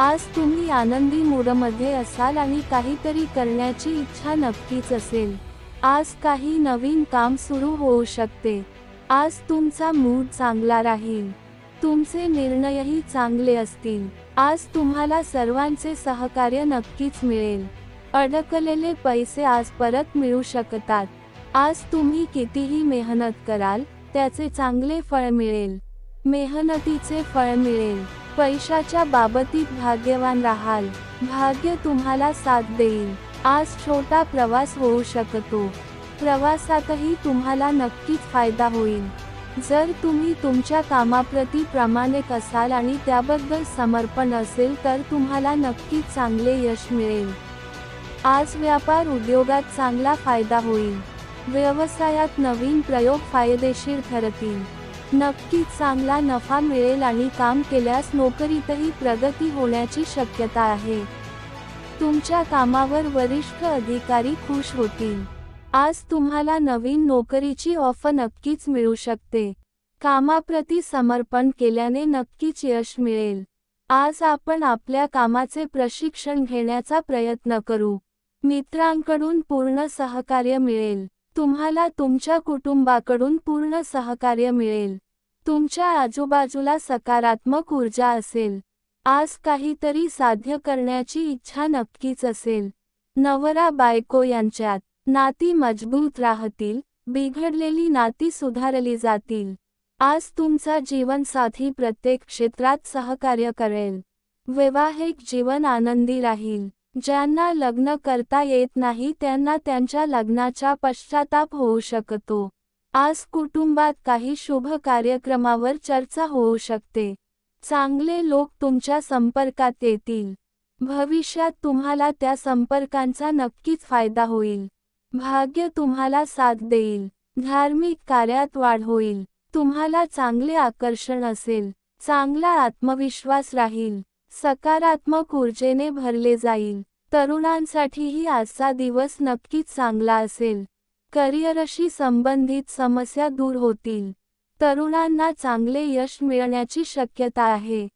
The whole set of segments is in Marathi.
आज तुम्ही आनंदी मूडमध्ये असाल आणि काहीतरी करण्याची इच्छा नक्कीच असेल. आज काही नवीन काम सुरू होऊ शकते. आज तुमचा मूड चांगला राहील. तुमचे निर्णयही चांगले असतील. आज तुम्हाला सर्वांचे सहकार्य नक्कीच मिळेल. अडकलेले पैसे आज परत मिळू शकतात. आज तुम्ही कितीही मेहनत कराल त्याचे चांगले फळ मिळेल. मेहनतीचे फळ मिळेल. पैशाच्या बाबतीत भाग्यवान राहाल. भाग्य तुम्हाला साथ देईल. आज छोटा प्रवास होऊ शकतो. प्रवासातही तुम्हाला नक्कीच फायदा होईल. जर तुम्ही तुमच्या कामाप्रती प्रामाणिक असाल आणि त्याबद्दल समर्पण असेल तर तुम्हाला नक्कीच चांगले यश मिळेल. आज व्यापार उद्योगात चांगला फायदा होईल. व्यवसायात नवीन प्रयोग फायदेशीर ठरतील. नक्कीच चांगला नफा मिळेल आणि काम केल्यास नोकरीतही प्रगती होण्याची शक्यता आहे. तुमच्या कामावर वरिष्ठ अधिकारी खुश होतील. आज तुम्हाला नवीन नोकरीची ऑफर नक्कीच मिळू शकते. कामाप्रती समर्पण केल्याने नक्कीच यश मिळेल. आज आपण आपल्या कामाचे प्रशिक्षण घेण्याचा प्रयत्न करू. मित्रांकडून पूर्ण सहकार्य मिळेल. तुम्हाला तुमच्या कुटुंबाकडून पूर्ण सहकार्य मिळेल. तुमच्या आजूबाजूला सकारात्मक ऊर्जा असेल. आज काहीतरी साध्य करण्याची इच्छा नक्कीच असेल. नवरा बायको यांच्यात नाती मजबूत राहतील बिघडलेली नाती सुधारली जातील. आज तुमचा जीवनसाथी प्रत्येक क्षेत्रात सहकार्य करेल. वैवाहिक जीवन आनंदी राहील. ज्यांना लग्न करता येत नाही त्यांना त्यांच्या लग्नाचा पश्चाताप होऊ शकतो. आज कुटुंबात काही शुभ कार्यक्रमावर चर्चा होऊ शकते. चांगले लोक तुमच्या संपर्कात येतील. भविष्यात तुम्हाला त्या संपर्कांचा नक्कीच फायदा होईल. भाग्य तुम्हाला साथ देईल. धार्मिक कार्यात वाढ होईल. तुम्हाला चांगले आकर्षण असेल. चांगला आत्मविश्वास राहील. सकारात्मक ऊर्जेने भरले जाईल. तरुणांसाठीही आजचा दिवस नक्कीच चांगला असेल. करिअरशी संबंधित समस्या दूर होतील. तरुणांना चांगले यश मिळण्याची शक्यता आहे.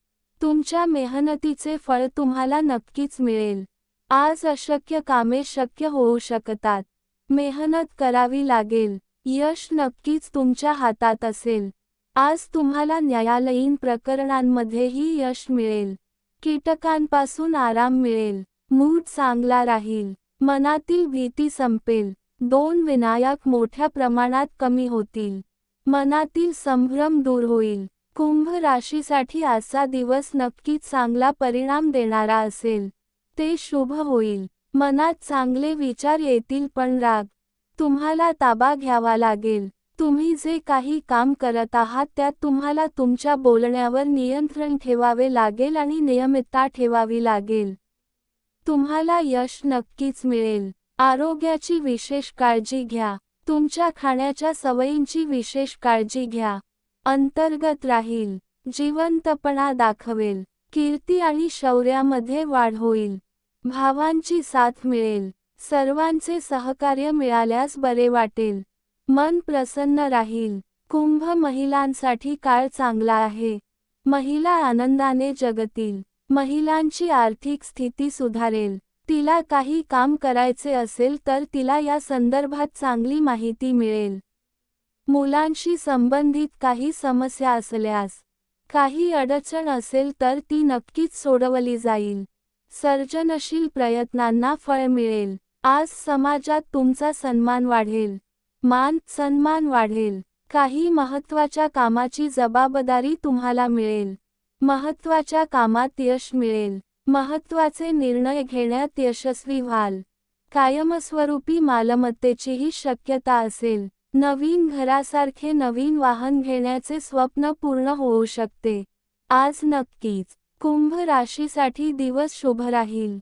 तुमच्या मेहनतीचे फळ तुम्हाला नक्कीच मिळेल. आज अशक्य कामे शक्य होऊ शकतात. मेहनत करावी लागेल. यश नक्कीच तुमच्या हातात असेल. आज तुम्हाला न्यायालयीन प्रकरणांमध्येही यश मिळेल. कीटकांपासून आराम मिळेल. मूड चांगला राहील. मनातील भीती संपेल. दोन विनायक मोठ्या प्रमाणात कमी होतील. मनातील संभ्रम दूर होईल. कुंभ राशीसाठी आजचा दिवस नक्कीच चांगला परिणाम देणारा असेल. ते शुभ होईल. मनात चांगले विचार येतील पण राग. तुम्हाला ताबा घ्यावा लागेल. तुम्ही जे काही काम करत आहात त्यात तुम्हाला तुमच्या बोलण्यावर नियंत्रण ठेवावे लागेल आणि नियमितता ठेवावी लागेल. तुम्हाला यश नक्कीच मिळेल. आरोग्याची विशेष काळजी घ्या. तुमच्या खाण्याच्या सवयींची विशेष काळजी घ्या. अंतर्गत राहील. जिवंतपणा दाखवेल. कीर्ती आणि शौर्यामध्ये वाढ होईल. भावांची साथ मिळेल. सर्वांचे सहकार्य मिळाल्यास बरे वाटेल. मन प्रसन्न राहील. कुंभ महिलांसाठी काळ चांगला आहे. महिला आनंदाने जगतील. महिलांची आर्थिक स्थिती सुधारेल. तिला काही काम करायचे असेल तर तिला या संदर्भात चांगली माहिती मिळेल. मुलांशी संबंधित काही समस्या असल्यास काही अडचण असेल तर ती नक्कीच सोडवली जाईल. सर्जनशील प्रयत्नांना फळ मिळेल. आज समाजात तुमचा सन्मान वाढेल. मान सन्मान वाढेल. काही महत्त्वाच्या कामाची जबाबदारी तुम्हाला मिळेल. महत्त्वाच्या कामात यश मिळेल. महत्त्वाचे निर्णय घेण्यात यशस्वी व्हाल. कायमस्वरूपी मालमत्तेचीही शक्यता असेल. नवीन घरासारखे नवीन वाहन घेण्याचे स्वप्न पूर्ण होऊ शकते. आज नक्कीच कुंभ राशीसाठी दिवस शुभ राहील.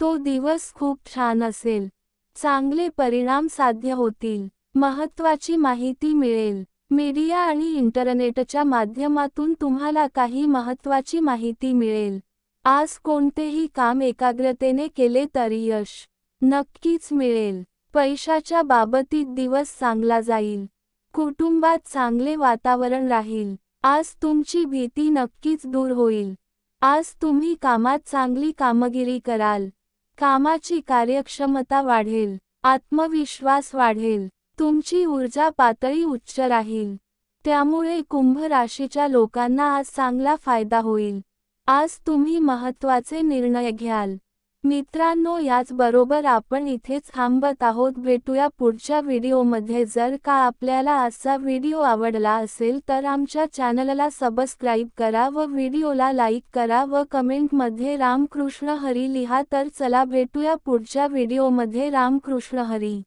तो दिवस खूप छान असेल. चांगले परिणाम साध्य होतील. महत्त्वाची माहिती मिळेल. मीडिया आणि इंटरनेटच्या माध्यमातून तुम्हाला काही महत्त्वाची माहिती मिळेल. आज कोणतेही काम एकाग्रतेने केले तरी यश नक्कीच मिळेल. पैशाच्या बाबतीत दिवस चांगला जाईल. कुटुंबात चांगले वातावरण राहील. आज तुमची भीती नक्कीच दूर होईल. आज तुम्ही कामात चांगली कामगिरी कराल. कामाची कार्यक्षमता वाढेल. आत्मविश्वास वाढेल. तुमची ऊर्जा पातळी उच्च राहील. त्यामुळे कुंभ राशीच्या लोकांना आज चांगला फायदा होईल. आज तुम्ही महत्त्वाचे निर्णय घ्याल. मित्रांनो याचबरोबर आपण इथेच थांबत आहोत. भेटूया पुढच्या व्हिडिओमध्ये. जर का आपल्याला आजचा व्हिडिओ आवडला असेल तर आमच्या चॅनलला सबस्क्राईब करा व व्हिडिओला लाईक करा व कमेंटमध्ये रामकृष्ण हरी लिहा. तर चला भेटूया पुढच्या व्हिडिओमध्ये. रामकृष्ण हरी.